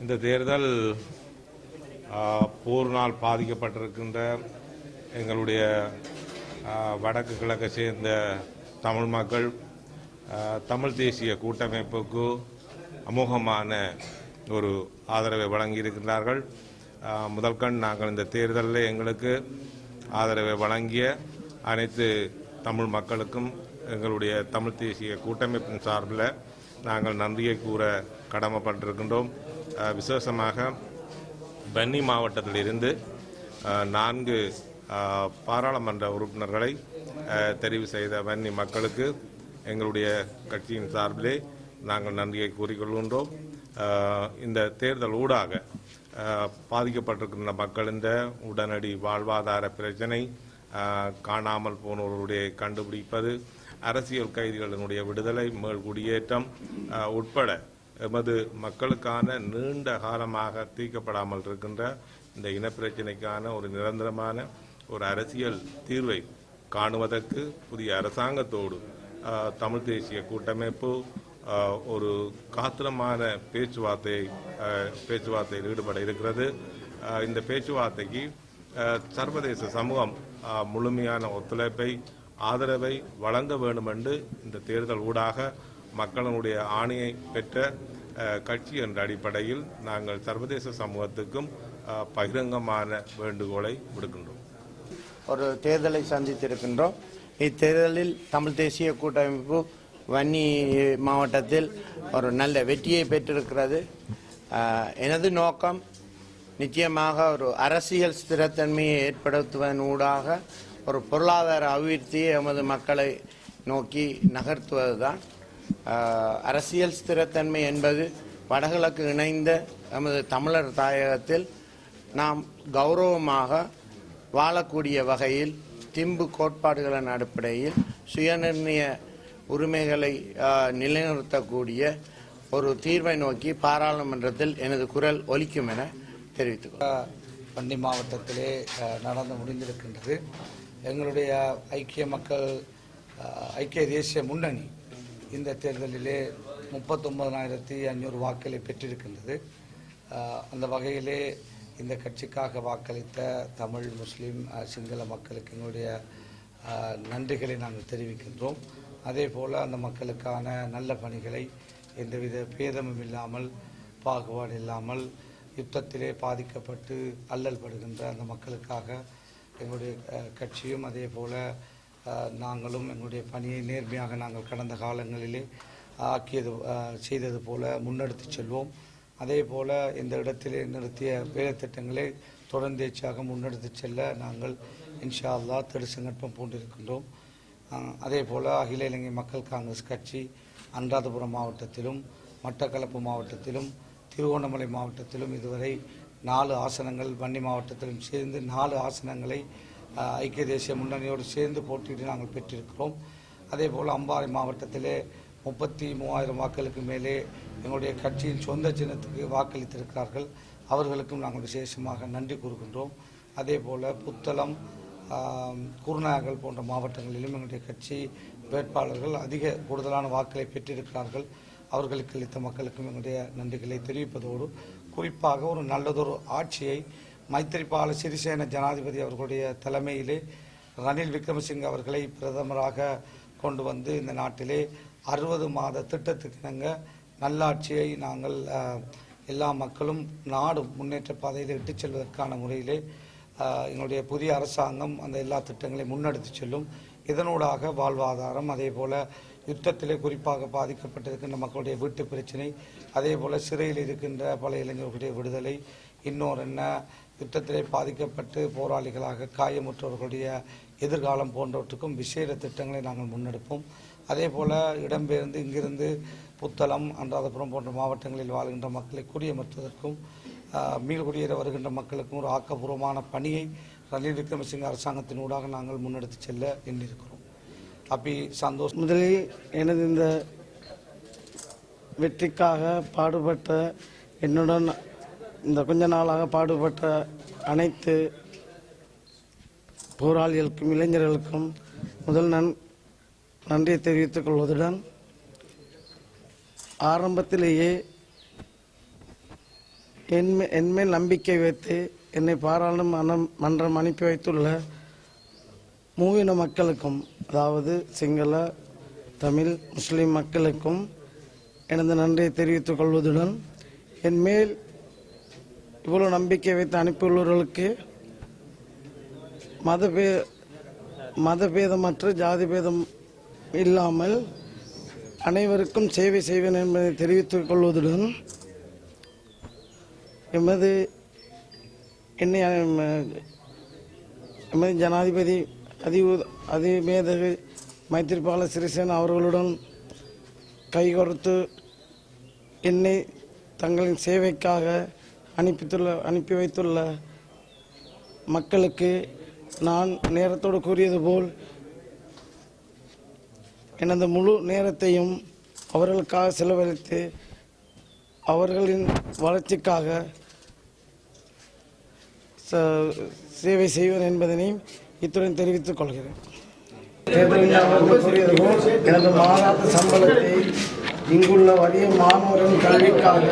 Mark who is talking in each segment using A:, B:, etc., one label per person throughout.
A: இந்த தேர்தல் போர்னால் போரினால் பாதிக்கப்பட்டிருக்கின்ற எங்களுடைய வடக்கு கிழக்கை சேர்ந்த தமிழ் மக்கள் தமிழ் தேசிய கூட்டமைப்புக்கு அமோகமான ஒரு ஆதரவை வழங்கியிருக்கின்றார்கள். ஆ, முதல் கண் நாங்கள் இந்த தேர்தலில் எங்களுக்கு ஆதரவை வழங்கிய அனைத்து தமிழ் மக்களுக்கும் எங்களுடைய தமிழ் தேசிய கூட்டமைப்பின் சார்பில் நாங்கள் நன்றியை கூற கடமைப்பட்டிருக்கின்றோம். விசேஷமாக பன்னி மாவட்டத்திலிருந்து நான்கு பாராளுமன்ற உறுப்பினர்களை தெரிவு செய்த வன்னி மக்களுக்கு எங்களுடைய கட்சியின் சார்பிலே நாங்கள் நன்றியை கூறிக்கொள்கின்றோம். இந்த தேர்தல் ஊடாக பாதிக்கப்பட்டிருக்கின்ற பாதிக்கப்பட்டிருக்கின்ற மக்களின் உடனடி வாழ்வாதார பிரச்சனை காணாமல் போனவர்களுடைய கண்டுபிடிப்பது அரசியல் கைதிகளினுடைய விடுதலை மேல் குடியேற்றம் உட்பட எமது மக்களுக்கான நீண்ட காலமாக தீர்க்கப்படாமல் இருக்கின்ற இந்த இனப்பிரச்சினைக்கான ஒரு நிரந்தரமான ஒரு அரசியல் தீர்வை காணுவதற்கு புதிய அரசாங்கத்தோடு தமிழ் தேசிய கூட்டமைப்பு ஒரு காத்திரமான பேச்சுவார்த்தை பேச்சுவார்த்தையில் ஈடுபட இருக்கிறது. இந்த பேச்சுவார்த்தைக்கு சர்வதேச சமூகம் முழுமையான ஒத்துழைப்பை ஆதரவை வழங்க வேண்டும் என்று இந்த தேர்தல் ஊடாக மக்களுடைய ஆணையை பெற்ற கட்சி என்ற அடிப்படையில் நாங்கள் சர்வதேச சமூகத்துக்கும் பகிரங்கமான வேண்டுகோளை விடுக்கின்றோம்.
B: ஒரு தேர்தலை சந்தித்திருக்கின்றோம். இத்தேர்தலில் தமிழ் தேசிய கூட்டமைப்பு வன்னி மாவட்டத்தில் ஒரு நல்ல வெற்றியை பெற்றிருக்கிறது. எனது நோக்கம் நிச்சயமாக ஒரு அரசியல் ஸ்திரத்தன்மையை ஏற்படுத்துவதன் ஊடாக ஒரு பொருளாதார அபிவிருத்தியை எமது மக்களை நோக்கி நகர்த்துவதுதான். தான் அரசியல் ஸ்திரத்தன்மை என்பது வடகிழக்கு இணைந்த நமது தமிழர் தாயகத்தில் நாம் கௌரவமாக வாழக்கூடிய வகையில் திம்பு கோட்பாடுகளின் அடிப்படையில் சுயநிர்ணய உரிமைகளை நிலைநிறுத்தக்கூடிய ஒரு தீர்வை நோக்கி பாராளுமன்றத்தில் எனது குரல் ஒலிக்கும் என தெரிவித்துக் கொள்கிறேன்.
C: வன்னி மாவட்டத்திலே நடந்து முடிந்திருக்கின்றது எங்களுடைய ஐக்கிய மக்கள் ஐக்கிய தேசிய முன்னணி இந்த தேர்தலிலே முப்பத்தொன்பதனாயிரத்தி ஐநூறு வாக்களை பெற்றிருக்கின்றது. அந்த வகையிலே இந்த கட்சிக்காக வாக்களித்த தமிழ் முஸ்லீம் சிங்கள மக்களுக்கு எங்களுடைய நன்றிகளை நாங்கள் தெரிவிக்கின்றோம். அதே போல் அந்த மக்களுக்கான நல்ல பணிகளை எந்தவித பேதமும் இல்லாமல் பாகுபாடு இல்லாமல் யுத்தத்திலே பாதிக்கப்பட்டு அல்லல் படுகின்ற அந்த மக்களுக்காக எங்களுடைய கட்சியும் அதே போல் நாங்களும் எங்களுடைய பணியை நேர்மையாக நாங்கள் கடந்த காலங்களிலே ஆக்கியது செய்தது போல முன்னெடுத்து செல்வோம். அதே போல் இந்த இடத்திலே நிறுத்திய வேலைத்திட்டங்களை தொடர்ந்தேச்சாக முன்னெடுத்து செல்ல நாங்கள் இன்ஷா அல்லாஹ் தடுசங்கற்பம் பூண்டிருக்கின்றோம். அதே போல் அகில இலங்கை மக்கள் காங்கிரஸ் கட்சி அன்றாதபுரம் மாவட்டத்திலும் மட்டக்களப்பு மாவட்டத்திலும் திருகோணமலை மாவட்டத்திலும் இதுவரை நாலு ஆசனங்கள் வன்னி மாவட்டத்திலும் சேர்ந்து நாலு ஆசனங்களை ஐக்கிய தேசிய முன்னணியோடு சேர்ந்து போட்டியிட்டு நாங்கள் பெற்றிருக்கிறோம். அதே போல் அம்பாறை மாவட்டத்திலே முப்பத்தி மூவாயிரம் வாக்களுக்கு மேலே எங்களுடைய கட்சியின் சொந்த சின்னத்துக்கு வாக்களித்திருக்கிறார்கள். அவர்களுக்கும் நாங்கள் விசேஷமாக நன்றி கூறுகின்றோம். அதே போல் புத்தளம் குருநாகல் போன்ற மாவட்டங்களிலும் எங்களுடைய கட்சி வேட்பாளர்கள் அதிக கூடுதலான வாக்களை பெற்றிருக்கிறார்கள். அவர்களுக்கு அளித்த மக்களுக்கும் எங்களுடைய நன்றிகளை தெரிவிப்பதோடு குறிப்பாக ஒரு நல்லதொரு ஆட்சியை மைத்திரிபால சிறிசேன ஜனாதிபதி அவர்களுடைய தலைமையிலே ரணில் விக்ரமசிங்க அவர்களை பிரதமராக கொண்டு வந்து இந்த நாட்டிலே அறுபது மாத திட்டத்துக்கிணங்க நல்லாட்சியை நாங்கள் எல்லா மக்களும் நாடும் முன்னேற்ற பாதையில் இட்டு செல்வதற்கான முறையிலே எங்களுடைய புதிய அரசாங்கம் அந்த எல்லா திட்டங்களையும் முன்னெடுத்து செல்லும். இதனூடாக வாழ்வாதாரம் அதே போல் யுத்தத்திலே குறிப்பாக பாதிக்கப்பட்டிருக்கின்ற மக்களுடைய வீட்டு பிரச்சனை அதே போல் சிறையில் இருக்கின்ற பல இளைஞர்களுடைய விடுதலை இன்னொரு என்ன யுத்தத்திலே பாதிக்கப்பட்டு போராளிகளாக காயமுற்றவர்களுடைய எதிர்காலம் போன்றவற்றுக்கும் விசேட திட்டங்களை நாங்கள் முன்னெடுப்போம். அதே போல் இடம்பெயர்ந்து இங்கிருந்து புத்தளம் அன்றாதபுரம் போன்ற மாவட்டங்களில் வாழ்கின்ற மக்களை குடியமர்த்துவதற்கும் மீள்குடியேற வருகின்ற மக்களுக்கும் ஒரு ஆக்கப்பூர்வமான பணியை ரணில் விக்ரமசிங்க அரசாங்கத்தின் ஊடாக நாங்கள் முன்னெடுத்து செல்ல எண்ணியிருக்கிறோம். அப்படி சந்தோஷ்.
D: முதலில் எனது இந்த வெற்றிக்காக பாடுபட்ட என்னுடன் இந்த கொஞ்ச நாளாக பாடுபட்ட அனைத்து போராளிகளுக்கும் இளைஞர்களுக்கும் முதல் நன் நன்றியை தெரிவித்துக் கொள்வதுடன் ஆரம்பத்திலேயே என்மே- என்மேல் நம்பிக்கை வைத்து என்னை பாராளுமன்ற மன்றம் அனுப்பி வைத்துள்ள மூவின மக்களுக்கும் அதாவது சிங்கள தமிழ் முஸ்லீம் மக்களுக்கும் எனது நன்றியை தெரிவித்துக் கொள்வதுடன் என் மேல் இவ்வளவு நம்பிக்கை வைத்து அனுப்பியுள்ளவர்களுக்கு மதபே மதபேதமற்ற ஜாதி பேதம் இல்லாமல் அனைவருக்கும் சேவை செய்வேன் என்பதை தெரிவித்துக் கொள்வதுடன் எமது என்னை எமது ஜனாதிபதி அதி அதிமேதகு மைத்திரிபால சிறிசேன அவர்களுடன் கைகோர்த்து என்னை தங்களின் சேவைக்காக அனுப்பித்துள்ள அனுப்பி வைத்துள்ள மக்களுக்கு நான் நேரத்தோடு கூறியது போல் எனது முழு நேரத்தையும் அவர்களுக்காக செலவழித்து அவர்களின் வளர்ச்சிக்காக ச- சேவை செய்வேன் என்பதனையும் இத்துடன் தெரிவித்துக் கொள்கிறேன். தேர்தல் கூறியது போல் எனது மாநாட்டு சம்பளத்தை இங்குள்ள வலிய மாணவரின் கல்விக்காக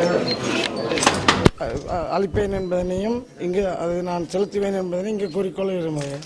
D: அளிப்பேன் என்பதனையும் இங்கு அதை நான் செலுத்துவேன் என்பதனை இங்கு கூறிக்கொள்ள விரும்புகிறேன்.